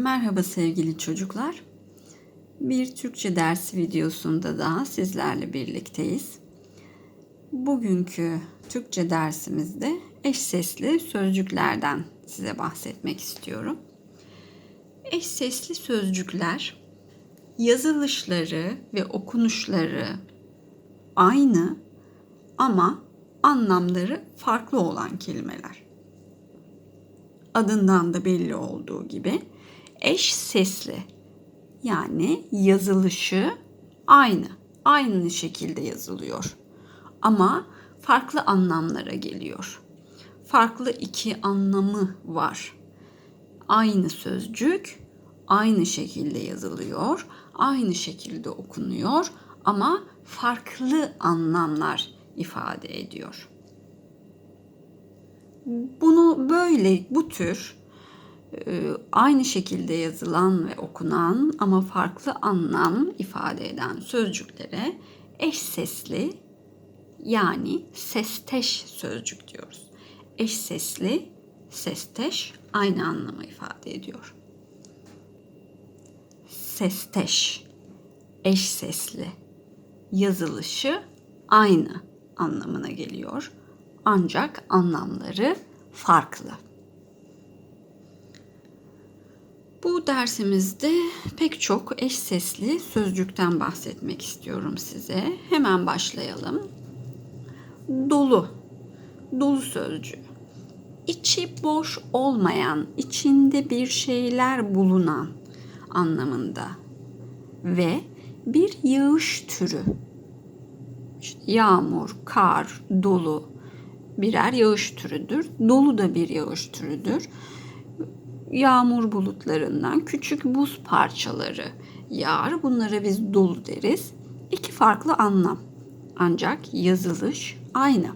Merhaba sevgili çocuklar. Bir Türkçe dersi videosunda daha sizlerle birlikteyiz. Bugünkü Türkçe dersimizde eş sesli sözcüklerden size bahsetmek istiyorum. Eş sesli sözcükler yazılışları ve okunuşları aynı ama anlamları farklı olan kelimeler. Adından da belli olduğu gibi eş sesli yani yazılışı aynı. Aynı şekilde yazılıyor. Ama farklı anlamlara geliyor. Farklı iki anlamı var. Aynı sözcük aynı şekilde yazılıyor, aynı şekilde okunuyor ama farklı anlamlar ifade ediyor. Bunu böyle bu tür aynı şekilde yazılan ve okunan ama farklı anlam ifade eden sözcüklere eş sesli yani sesteş sözcük diyoruz. Eş sesli, sesteş aynı anlamı ifade ediyor. Sesteş, eş sesli, yazılışı aynı anlamına geliyor. Ancak anlamları farklı. Bu dersimizde pek çok eş sesli sözcükten bahsetmek istiyorum size. Hemen başlayalım. Dolu. Dolu sözcüğü. İçi boş olmayan, içinde bir şeyler bulunan anlamında ve bir yağış türü. İşte yağmur, kar, dolu birer yağış türüdür. Dolu da bir yağış türüdür yağmur bulutlarından küçük buz parçaları yağar. Bunlara biz dolu deriz. İki farklı anlam. Ancak yazılış aynı.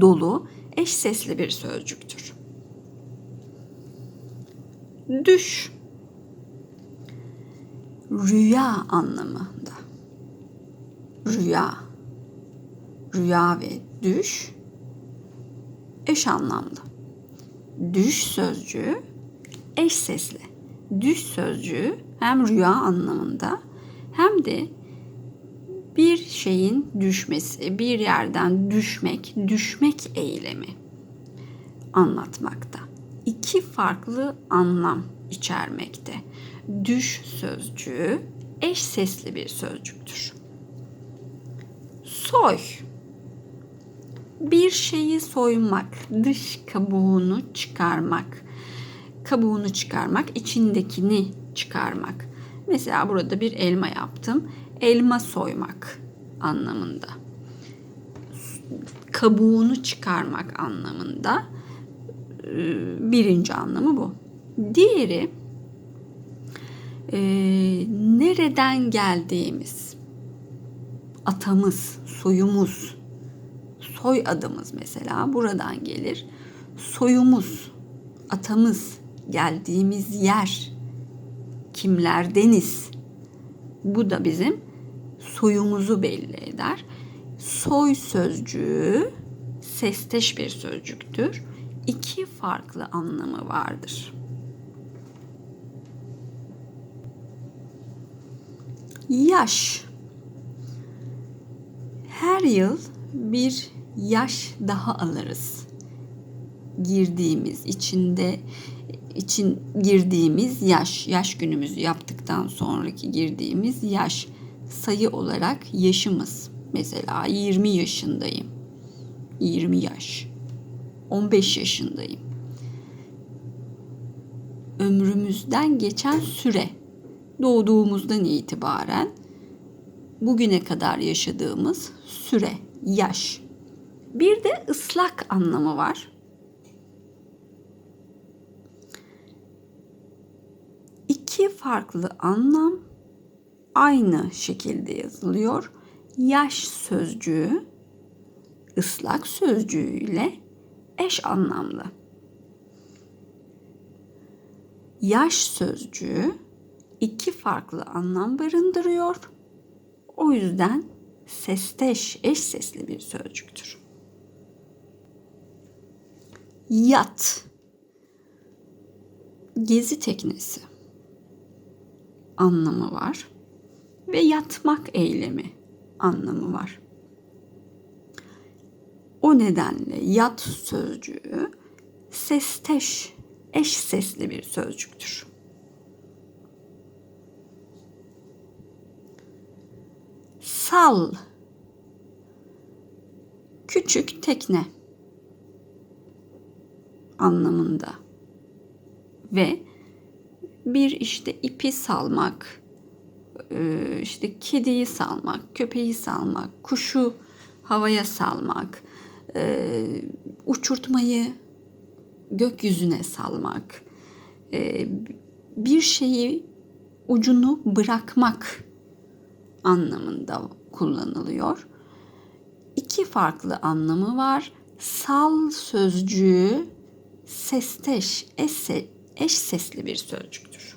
Dolu eş sesli bir sözcüktür. Düş rüya anlamında. Rüya. Rüya ve düş eş anlamlı düş sözcüğü eş sesli. Düş sözcüğü hem rüya anlamında hem de bir şeyin düşmesi, bir yerden düşmek, düşmek eylemi anlatmakta. İki farklı anlam içermekte. Düş sözcüğü eş sesli bir sözcüktür. Soy bir şeyi soymak, dış kabuğunu çıkarmak. Kabuğunu çıkarmak, içindekini çıkarmak. Mesela burada bir elma yaptım. Elma soymak anlamında. Kabuğunu çıkarmak anlamında ee, birinci anlamı bu. Diğeri e, nereden geldiğimiz, atamız, soyumuz, soy adımız mesela buradan gelir. Soyumuz, atamız, geldiğimiz yer, kimlerdeniz. Bu da bizim soyumuzu belli eder. Soy sözcüğü sesteş bir sözcüktür. İki farklı anlamı vardır. Yaş. Her yıl bir yaş daha alırız. Girdiğimiz, içinde için girdiğimiz yaş, yaş günümüzü yaptıktan sonraki girdiğimiz yaş sayı olarak yaşımız. Mesela 20 yaşındayım. 20 yaş. 15 yaşındayım. Ömrümüzden geçen süre doğduğumuzdan itibaren bugüne kadar yaşadığımız süre, yaş. Bir de ıslak anlamı var. İki farklı anlam aynı şekilde yazılıyor. Yaş sözcüğü ıslak sözcüğüyle eş anlamlı. Yaş sözcüğü iki farklı anlam barındırıyor. O yüzden sesteş, eş sesli bir sözcüktür. Yat. gezi teknesi anlamı var ve yatmak eylemi anlamı var. O nedenle yat sözcüğü sesteş, eş sesli bir sözcüktür. Sal küçük tekne anlamında ve bir işte ipi salmak, e, işte kediyi salmak, köpeği salmak, kuşu havaya salmak, e, uçurtmayı gökyüzüne salmak, e, bir şeyi ucunu bırakmak anlamında kullanılıyor. İki farklı anlamı var. Sal sözcüğü sesteş, esse, eş sesli bir sözcüktür.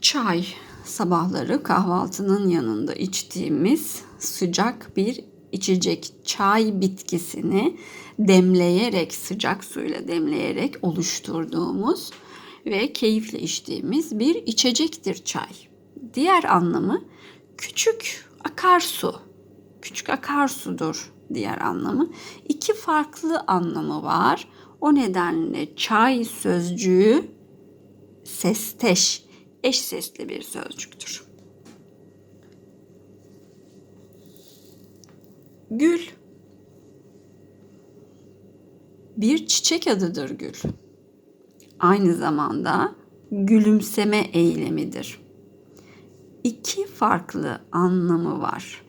Çay sabahları kahvaltının yanında içtiğimiz sıcak bir içecek çay bitkisini demleyerek sıcak suyla demleyerek oluşturduğumuz ve keyifle içtiğimiz bir içecektir çay. Diğer anlamı küçük akarsu. Küçük akarsudur diğer anlamı. İki farklı anlamı var. O nedenle çay sözcüğü sesteş, eş sesli bir sözcüktür. Gül bir çiçek adıdır gül. Aynı zamanda gülümseme eylemidir. İki farklı anlamı var.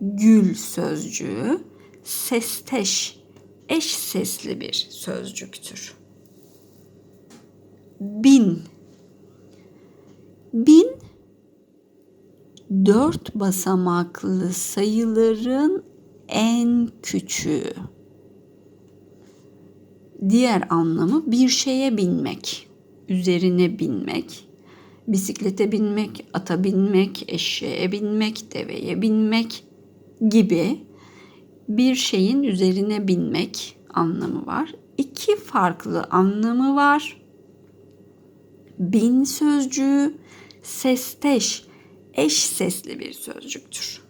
Gül sözcüğü sesteş, eş sesli bir sözcüktür. Bin Bin dört basamaklı sayıların en küçüğü. Diğer anlamı bir şeye binmek, üzerine binmek, bisiklete binmek, ata binmek, eşeğe binmek, deveye binmek gibi bir şeyin üzerine binmek anlamı var. İki farklı anlamı var. Bin sözcüğü sesteş, eş sesli bir sözcüktür.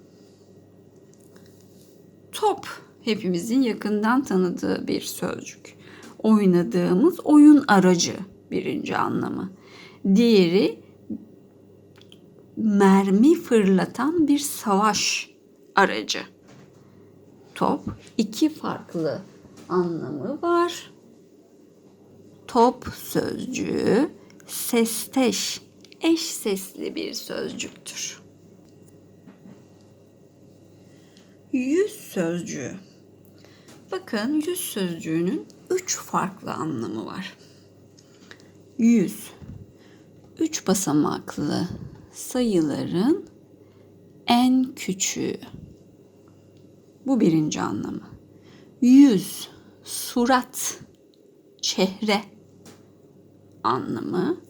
Top hepimizin yakından tanıdığı bir sözcük. Oynadığımız oyun aracı birinci anlamı. Diğeri mermi fırlatan bir savaş aracı. Top iki farklı anlamı var. Top sözcüğü sesteş, eş sesli bir sözcüktür. Yüz sözcüğü. Bakın yüz sözcüğünün üç farklı anlamı var. Yüz, üç basamaklı sayıların en küçüğü. Bu birinci anlamı. Yüz, surat, çehre anlamı.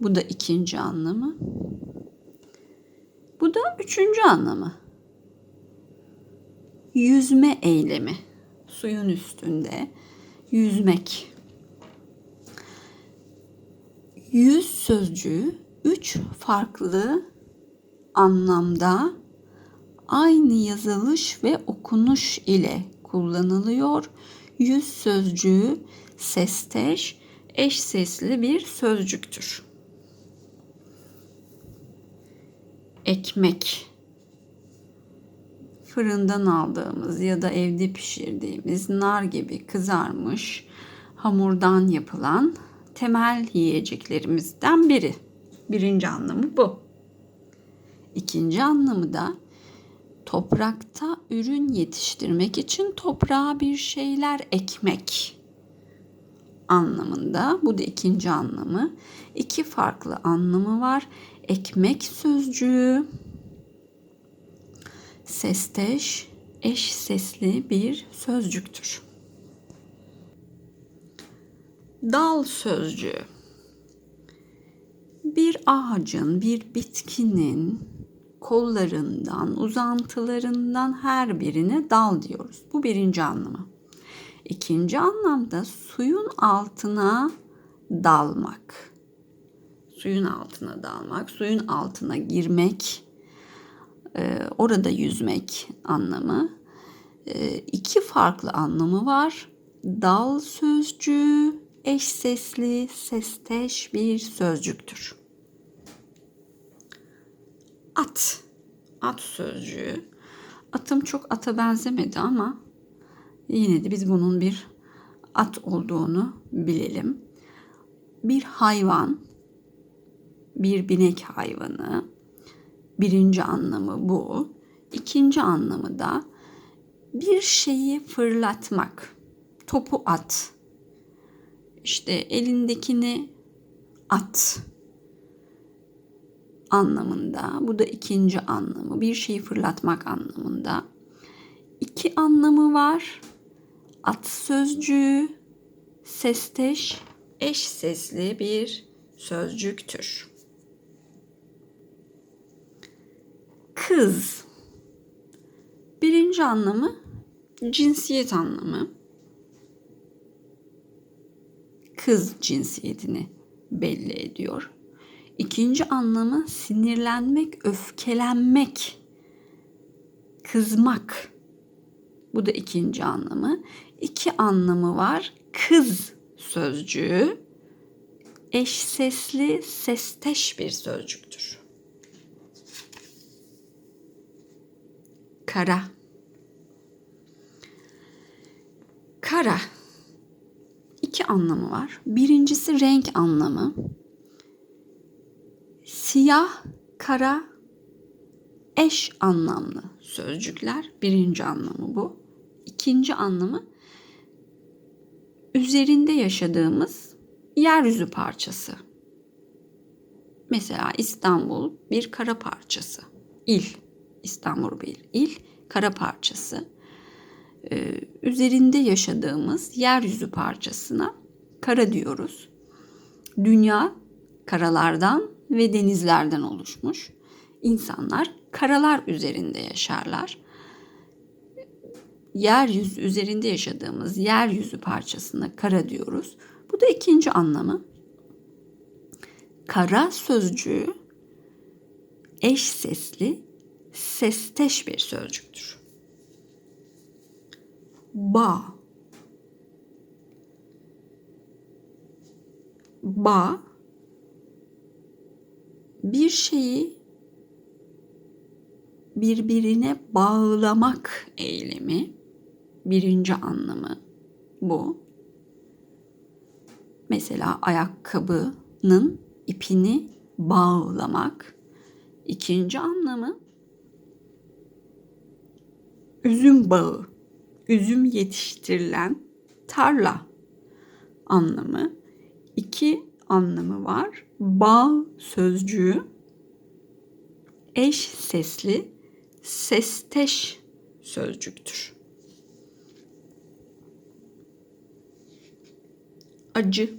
Bu da ikinci anlamı. Bu da üçüncü anlamı. Yüzme eylemi. Suyun üstünde yüzmek. Yüz sözcüğü üç farklı anlamda aynı yazılış ve okunuş ile kullanılıyor. Yüz sözcüğü sesteş, eş sesli bir sözcüktür. Ekmek fırından aldığımız ya da evde pişirdiğimiz nar gibi kızarmış hamurdan yapılan temel yiyeceklerimizden biri. Birinci anlamı bu. İkinci anlamı da toprakta ürün yetiştirmek için toprağa bir şeyler ekmek anlamında. Bu da ikinci anlamı. İki farklı anlamı var. Ekmek sözcüğü sesteş, eş sesli bir sözcüktür. Dal sözcüğü bir ağacın, bir bitkinin kollarından, uzantılarından her birine dal diyoruz. Bu birinci anlamı. İkinci anlamda suyun altına dalmak. Suyun altına dalmak, suyun altına girmek, e, orada yüzmek anlamı. E, iki farklı anlamı var. Dal sözcüğü eş sesli, sesteş bir sözcüktür. At, at sözcüğü. Atım çok ata benzemedi ama yine de biz bunun bir at olduğunu bilelim. Bir hayvan, bir binek hayvanı. Birinci anlamı bu. İkinci anlamı da bir şeyi fırlatmak. Topu at. İşte elindekini at anlamında. Bu da ikinci anlamı. Bir şeyi fırlatmak anlamında. İki anlamı var. At sözcüğü sesteş eş sesli bir sözcüktür. Kız. Birinci anlamı cinsiyet anlamı. Kız cinsiyetini belli ediyor. İkinci anlamı sinirlenmek, öfkelenmek, kızmak. Bu da ikinci anlamı. İki anlamı var. Kız sözcüğü eş sesli, sesteş bir sözcüktür. Kara. Kara. İki anlamı var. Birincisi renk anlamı. Siyah, kara, eş anlamlı sözcükler. Birinci anlamı bu. İkinci anlamı üzerinde yaşadığımız yeryüzü parçası. Mesela İstanbul bir kara parçası. İl. İstanbul bir il. Kara parçası. Ee, üzerinde yaşadığımız yeryüzü parçasına kara diyoruz. Dünya karalardan ve denizlerden oluşmuş. İnsanlar karalar üzerinde yaşarlar. Yeryüzü üzerinde yaşadığımız yeryüzü parçasına kara diyoruz. Bu da ikinci anlamı. Kara sözcüğü eş sesli, sesteş bir sözcüktür. Bağ. Bağ bir şeyi birbirine bağlamak eylemi birinci anlamı bu. Mesela ayakkabının ipini bağlamak. İkinci anlamı üzüm bağı, üzüm yetiştirilen tarla anlamı. İki anlamı var. Bağ sözcüğü eş sesli sesteş sözcüktür. Acı.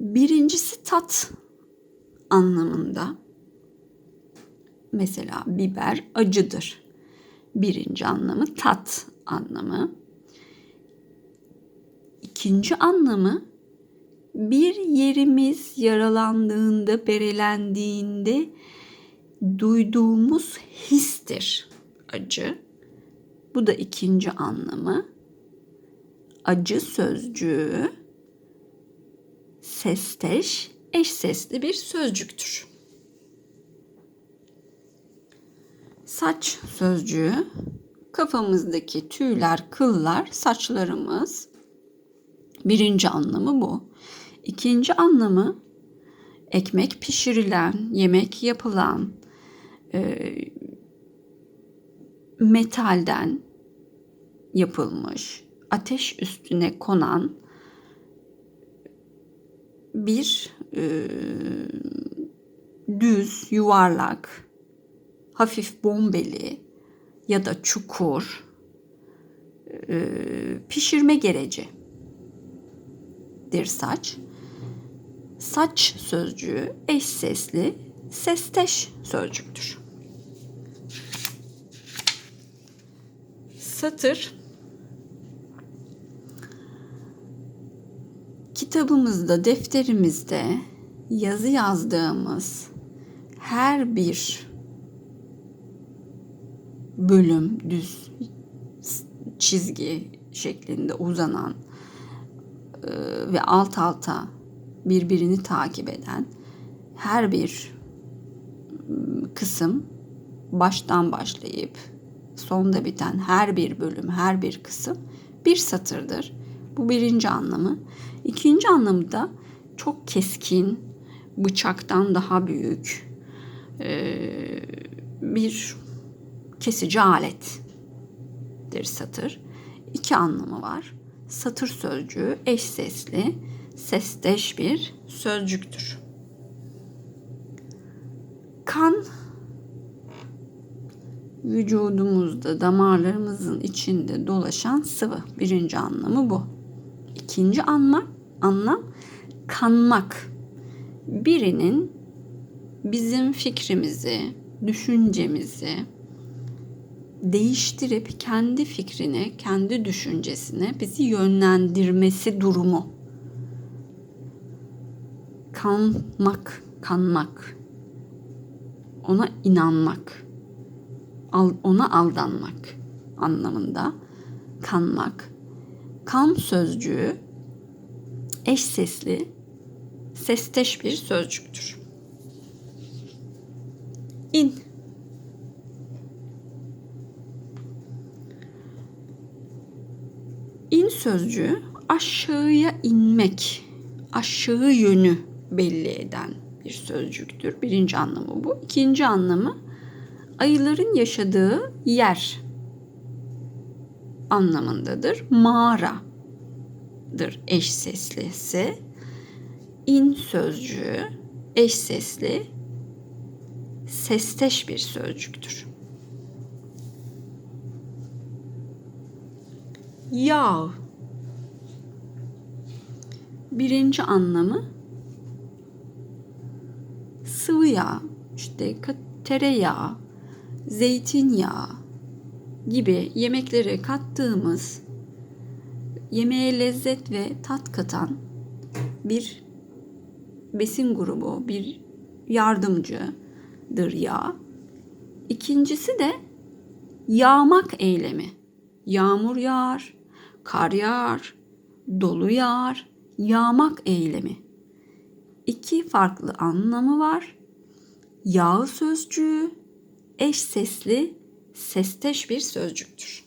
Birincisi tat anlamında. Mesela biber acıdır. Birinci anlamı tat anlamı. İkinci anlamı bir yerimiz yaralandığında, berelendiğinde duyduğumuz histir acı. Bu da ikinci anlamı. Acı sözcüğü sesteş, eş sesli bir sözcüktür. Saç sözcüğü kafamızdaki tüyler, kıllar, saçlarımız. Birinci anlamı bu. İkinci anlamı ekmek pişirilen, yemek yapılan, e, metalden yapılmış, ateş üstüne konan bir e, düz, yuvarlak, hafif bombeli ya da çukur e, pişirme gereci dir saç. Saç sözcüğü eş sesli sesteş sözcüktür. Satır kitabımızda, defterimizde yazı yazdığımız her bir bölüm düz çizgi şeklinde uzanan ve alt alta birbirini takip eden her bir kısım baştan başlayıp sonda biten her bir bölüm, her bir kısım bir satırdır. Bu birinci anlamı. İkinci anlamı da çok keskin, bıçaktan daha büyük bir kesici alettir satır. İki anlamı var. Satır sözcüğü eş sesli, sesteş bir sözcüktür. Kan vücudumuzda damarlarımızın içinde dolaşan sıvı. Birinci anlamı bu. İkinci anlam, anlam kanmak. Birinin bizim fikrimizi, düşüncemizi değiştirip kendi fikrine, kendi düşüncesine bizi yönlendirmesi durumu. Kanmak, kanmak. Ona inanmak ona aldanmak anlamında kanmak. Kan sözcüğü eş sesli, sesteş bir sözcüktür. İn. İn sözcüğü aşağıya inmek, aşağı yönü belli eden bir sözcüktür. Birinci anlamı bu. İkinci anlamı ayıların yaşadığı yer anlamındadır. Mağaradır eş seslisi. İn sözcüğü eş sesli sesteş bir sözcüktür. Yağ birinci anlamı sıvı yağ, işte tereyağı, zeytinyağı gibi yemeklere kattığımız yemeğe lezzet ve tat katan bir besin grubu, bir yardımcıdır yağ. İkincisi de yağmak eylemi. Yağmur yağar, kar yağar, dolu yağar, yağmak eylemi. İki farklı anlamı var. Yağ sözcüğü eş sesli, sesteş bir sözcüktür.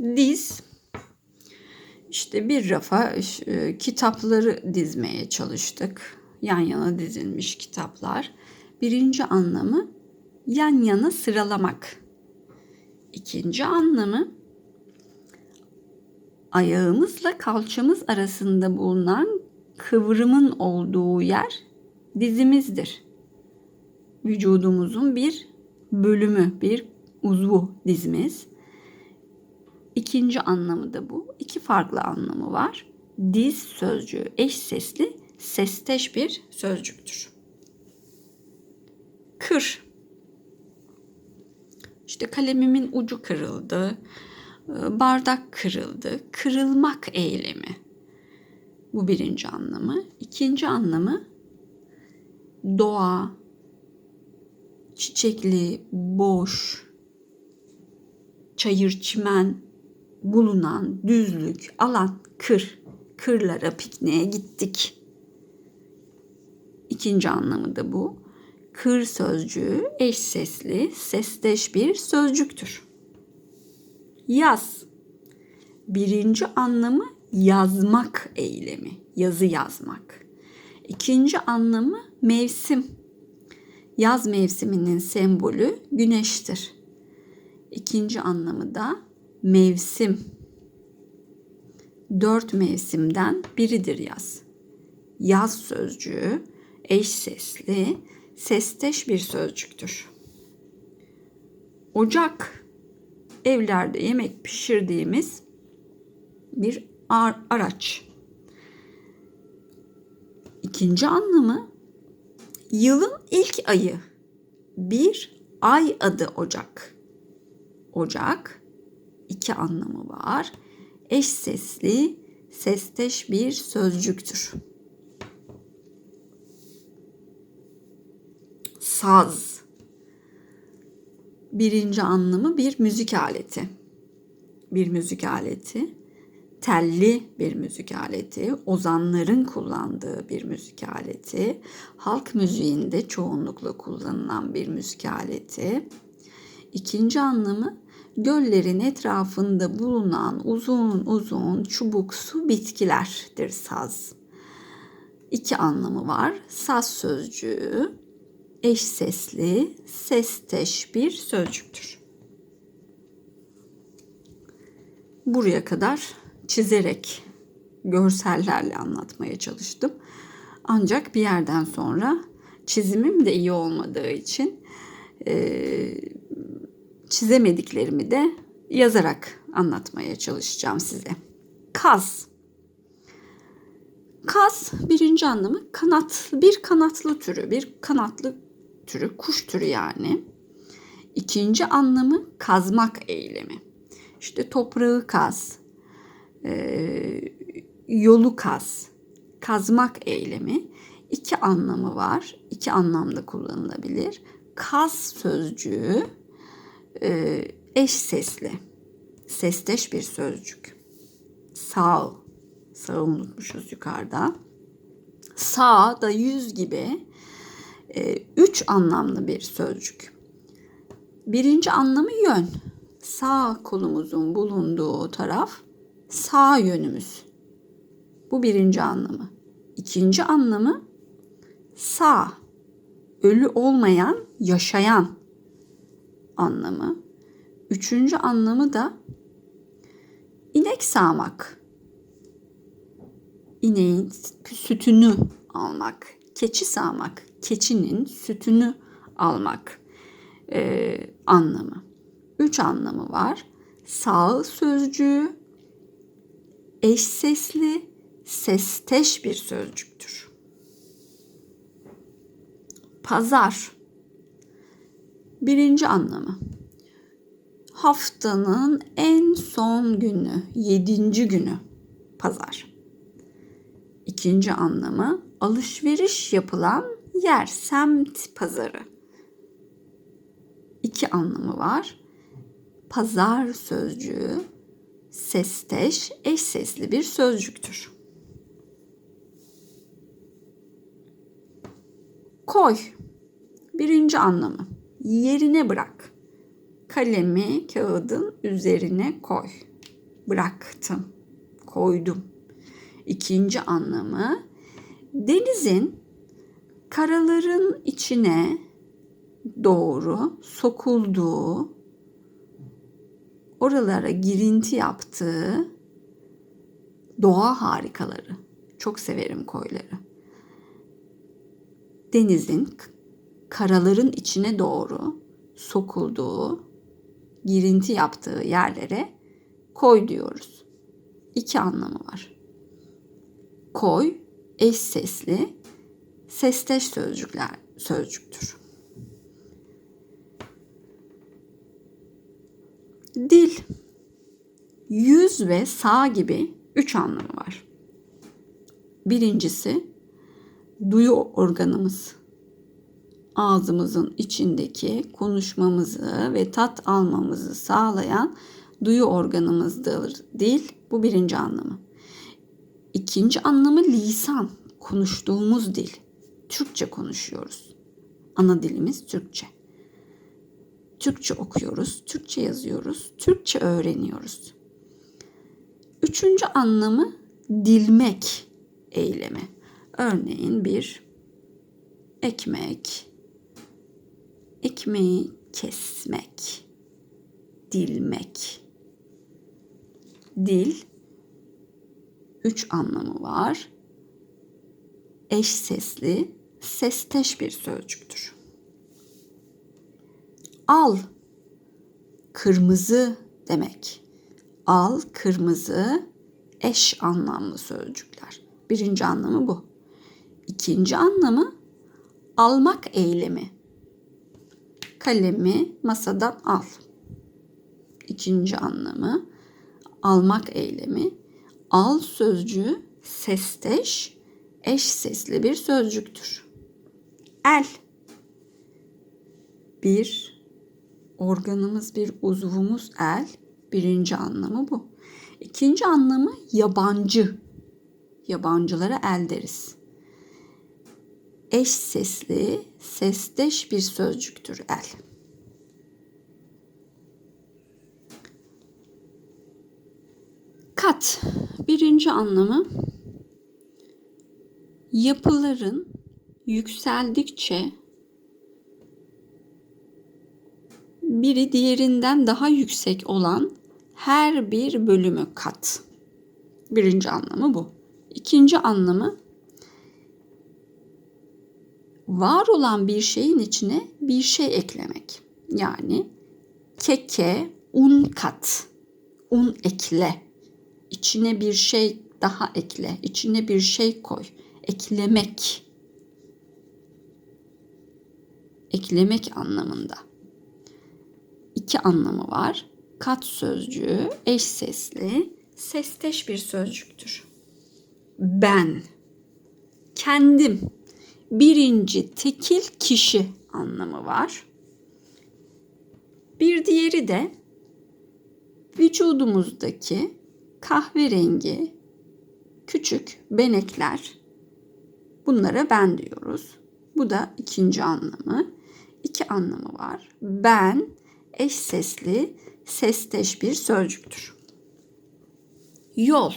Diz işte bir rafa e, kitapları dizmeye çalıştık. Yan yana dizilmiş kitaplar. Birinci anlamı yan yana sıralamak. İkinci anlamı ayağımızla kalçamız arasında bulunan kıvrımın olduğu yer dizimizdir vücudumuzun bir bölümü, bir uzvu dizimiz. İkinci anlamı da bu. İki farklı anlamı var. Diz sözcüğü eş sesli, sesteş bir sözcüktür. Kır. İşte kalemimin ucu kırıldı, bardak kırıldı, kırılmak eylemi. Bu birinci anlamı. İkinci anlamı doğa, çiçekli, boş, çayır çimen bulunan düzlük, alan, kır. Kırlara pikniğe gittik. İkinci anlamı da bu. Kır sözcüğü eş sesli, sesteş bir sözcüktür. Yaz. Birinci anlamı yazmak eylemi, yazı yazmak. İkinci anlamı mevsim, Yaz mevsiminin sembolü güneştir. İkinci anlamı da mevsim. Dört mevsimden biridir yaz. Yaz sözcüğü eş sesli, sesteş bir sözcüktür. Ocak evlerde yemek pişirdiğimiz bir araç. İkinci anlamı Yılın ilk ayı. Bir ay adı Ocak. Ocak iki anlamı var. Eş sesli, sesteş bir sözcüktür. Saz. Birinci anlamı bir müzik aleti. Bir müzik aleti. Telli bir müzik aleti. Ozanların kullandığı bir müzik aleti. Halk müziğinde çoğunlukla kullanılan bir müzik aleti. İkinci anlamı göllerin etrafında bulunan uzun uzun çubuksu bitkilerdir saz. İki anlamı var. Saz sözcüğü eş sesli, sesteş bir sözcüktür. Buraya kadar çizerek, görsellerle anlatmaya çalıştım. Ancak bir yerden sonra çizimim de iyi olmadığı için e, çizemediklerimi de yazarak anlatmaya çalışacağım size. Kaz. Kaz birinci anlamı kanat, bir kanatlı türü, bir kanatlı türü, kuş türü yani. İkinci anlamı kazmak eylemi. İşte toprağı kaz, e, yolu kaz, kazmak eylemi. İki anlamı var, iki anlamda kullanılabilir. Kaz sözcüğü e, eş sesli, sesteş bir sözcük. Sağ, sağ unutmuşuz yukarıda. Sağ da yüz gibi üç anlamlı bir sözcük. Birinci anlamı yön. Sağ kolumuzun bulunduğu taraf sağ yönümüz. Bu birinci anlamı. İkinci anlamı sağ, ölü olmayan, yaşayan anlamı. Üçüncü anlamı da inek sağmak. İneğin sütünü almak. Keçi sağmak. Keçinin sütünü almak e, anlamı. Üç anlamı var. Sağ sözcüğü eş sesli, sesteş bir sözcüktür. Pazar Birinci anlamı. Haftanın en son günü, yedinci günü pazar. İkinci anlamı alışveriş yapılan yer, semt pazarı. İki anlamı var. Pazar sözcüğü sesteş, eş sesli bir sözcüktür. Koy. Birinci anlamı yerine bırak. Kalemi kağıdın üzerine koy. Bıraktım, koydum. İkinci anlamı denizin karaların içine doğru sokulduğu, oralara girinti yaptığı doğa harikaları. Çok severim koyları. Denizin karaların içine doğru sokulduğu, girinti yaptığı yerlere koy diyoruz. İki anlamı var. Koy, eş sesli, sesteş sözcükler sözcüktür. Dil, yüz ve sağ gibi üç anlamı var. Birincisi duyu organımız ağzımızın içindeki konuşmamızı ve tat almamızı sağlayan duyu organımızdır dil. Bu birinci anlamı. İkinci anlamı lisan, konuştuğumuz dil. Türkçe konuşuyoruz. Ana dilimiz Türkçe. Türkçe okuyoruz, Türkçe yazıyoruz, Türkçe öğreniyoruz. Üçüncü anlamı dilmek eylemi. Örneğin bir ekmek, ekmeği kesmek, dilmek. Dil üç anlamı var. Eş sesli, sesteş bir sözcüktür. Al, kırmızı demek. Al, kırmızı, eş anlamlı sözcükler. Birinci anlamı bu. İkinci anlamı almak eylemi kalemi masadan al. İkinci anlamı almak eylemi. Al sözcüğü sesteş, eş sesli bir sözcüktür. El bir organımız, bir uzvumuz el. Birinci anlamı bu. İkinci anlamı yabancı. Yabancılara el deriz. Eş sesli, sesteş bir sözcüktür el. Kat birinci anlamı yapıların yükseldikçe biri diğerinden daha yüksek olan her bir bölümü kat. Birinci anlamı bu. İkinci anlamı var olan bir şeyin içine bir şey eklemek. Yani keke un kat. Un ekle. İçine bir şey daha ekle. İçine bir şey koy. Eklemek. Eklemek anlamında. İki anlamı var. Kat sözcüğü eş sesli, sesteş bir sözcüktür. Ben, kendim, birinci tekil kişi anlamı var. Bir diğeri de vücudumuzdaki kahverengi küçük benekler. Bunlara ben diyoruz. Bu da ikinci anlamı. İki anlamı var. Ben eş sesli, sesteş bir sözcüktür. Yol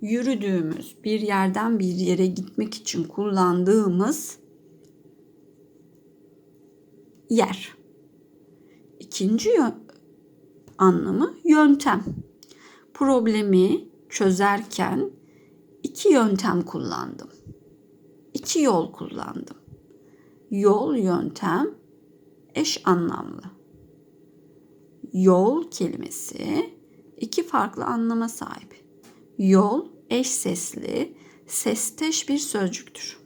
yürüdüğümüz, bir yerden bir yere gitmek için kullandığımız yer. İkinci anlamı yöntem. Problemi çözerken iki yöntem kullandım. İki yol kullandım. Yol, yöntem eş anlamlı. Yol kelimesi iki farklı anlama sahip. Yol eş sesli, sesteş bir sözcüktür.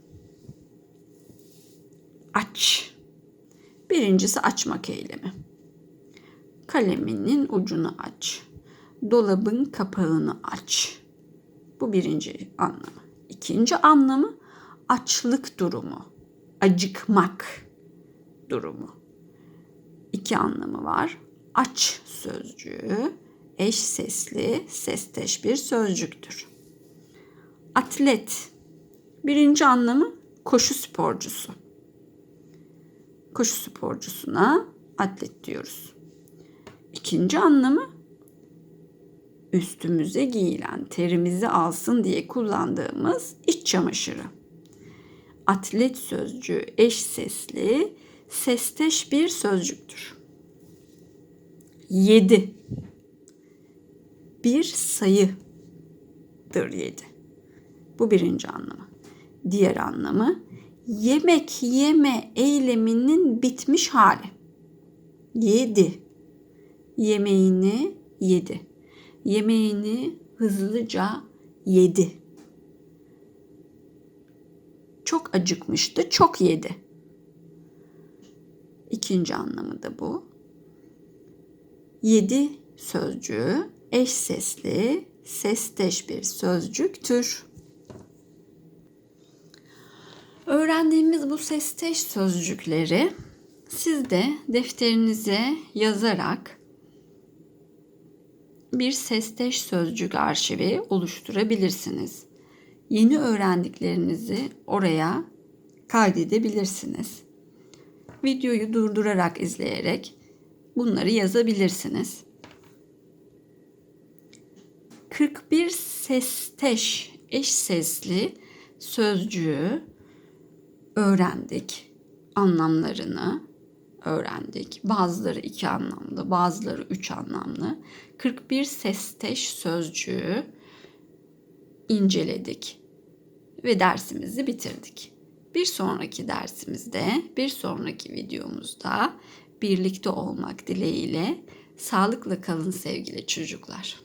Aç. Birincisi açmak eylemi. Kaleminin ucunu aç. Dolabın kapağını aç. Bu birinci anlamı. İkinci anlamı açlık durumu. Acıkmak durumu. İki anlamı var. Aç sözcüğü eş sesli, sesteş bir sözcüktür. Atlet. Birinci anlamı koşu sporcusu. Koşu sporcusuna atlet diyoruz. İkinci anlamı üstümüze giyilen, terimizi alsın diye kullandığımız iç çamaşırı. Atlet sözcüğü eş sesli, sesteş bir sözcüktür. 7 bir sayıdır yedi. Bu birinci anlamı. Diğer anlamı yemek yeme eyleminin bitmiş hali. Yedi. Yemeğini yedi. Yemeğini hızlıca yedi. Çok acıkmıştı, çok yedi. İkinci anlamı da bu. Yedi sözcüğü eş sesli, sesteş bir sözcüktür. Öğrendiğimiz bu sesteş sözcükleri siz de defterinize yazarak bir sesteş sözcük arşivi oluşturabilirsiniz. Yeni öğrendiklerinizi oraya kaydedebilirsiniz. Videoyu durdurarak izleyerek bunları yazabilirsiniz. 41 sesteş eş sesli sözcüğü öğrendik. Anlamlarını öğrendik. Bazıları iki anlamlı, bazıları üç anlamlı. 41 sesteş sözcüğü inceledik ve dersimizi bitirdik. Bir sonraki dersimizde, bir sonraki videomuzda birlikte olmak dileğiyle sağlıkla kalın sevgili çocuklar.